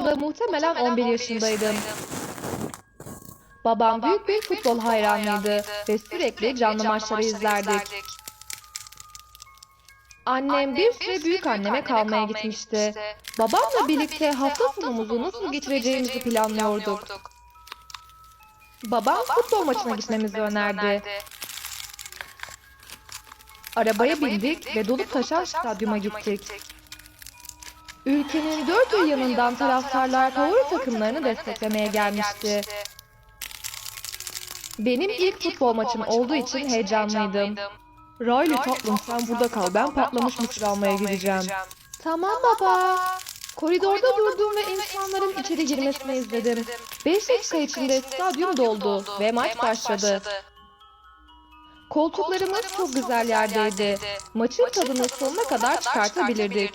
olduğumda muhtemelen 11 yaşındaydım. Babam büyük bir futbol hayranıydı ve sürekli canlı maçları izlerdik. Annem bir süre büyük anneme kalmaya gitmişti. Babamla birlikte hafta sonumuzu nasıl geçireceğimizi planlıyorduk. Babam futbol maçına gitmemizi önerdi. Arabaya bindik ve dolup taşan stadyuma gittik. Ülkenin dört bir yanından taraftarlar favori takımlarını desteklemeye gelmişti. Benim ilk futbol maçım olduğu için heyecanlıydım. Riley tatlım sen burada kal ben patlamış mısır almaya gideceğim. Tamam baba. Koridorda durdum ve insanların içeri girmesini izledim. 5 dakika içinde stadyum doldu ve maç başladı. Koltuklarımız çok güzel yerdeydi. Maçın tadını sonuna kadar çıkartabilirdik.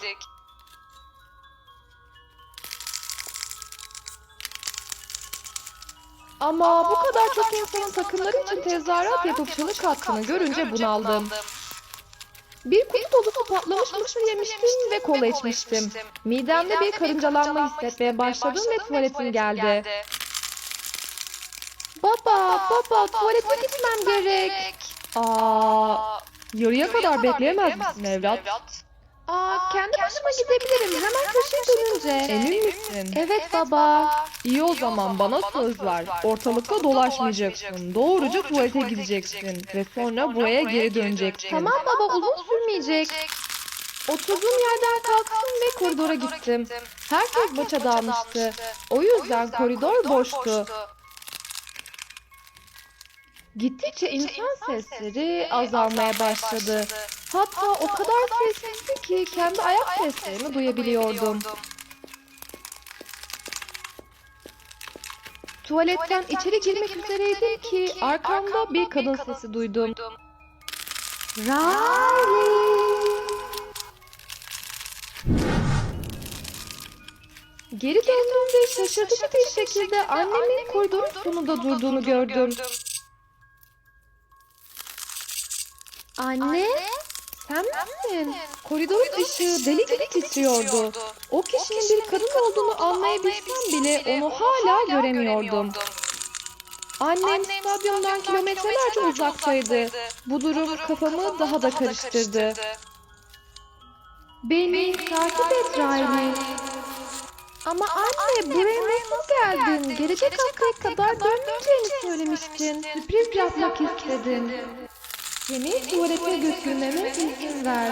Ama bu kadar çok insanın takımları için tezahürat yapıp çığlık attığını görünce bunaldım. Bir kutu dolusu patlamış mısır yemiştim ve kola içmiştim. Midemde bir karıncalanma hissetmeye başladım ve tuvaletim geldi. Baba, baba tuvalete gitmem gerek. Aa, yarıya kadar bekleyemez misin evlat? Aa, kendi başıma gidebilirim hemen köşeye dönünce. Emin misin? Evet baba. İyi o zaman bana söz ver. Ortalıkta dolaşmayacaksın. Doğruca tuvalete gideceksin. Ve sonra buraya geri döneceksin. Tamam baba uzun sürmeyecek. Oturduğum yerden kalktım ve koridora gittim. Herkes maça dalmıştı. O yüzden koridor boştu. Gittikçe insan sesleri azalmaya başladı. Hatta o kadar sessizdi ki kendi ayak seslerimi duyabiliyordum. Tuvaletten içeri girmek üzereydim ki arkamda bir kadın sesi duydum. Riley! Geri döndüğümde şaşırtıcı bir şekilde annemin koridorun sonunda durduğunu gördüm. Anne? Sen misin? Koridorun ışığı deli gibi titriyordu. O kişinin bir kadın olduğunu anlayabilsem bile onu hala göremiyordum. Annem stadyumdan kilometrelerce uzaktaydı. Bu durum kafamı daha da karıştırdı. Beni takip et Riley. Ama anne buraya nasıl geldin? Gelecek haftaya kadar dönmeyeceğini söylemiştin. Sürpriz yapmak istedim. Seni tuvalete götürmeme izin ver.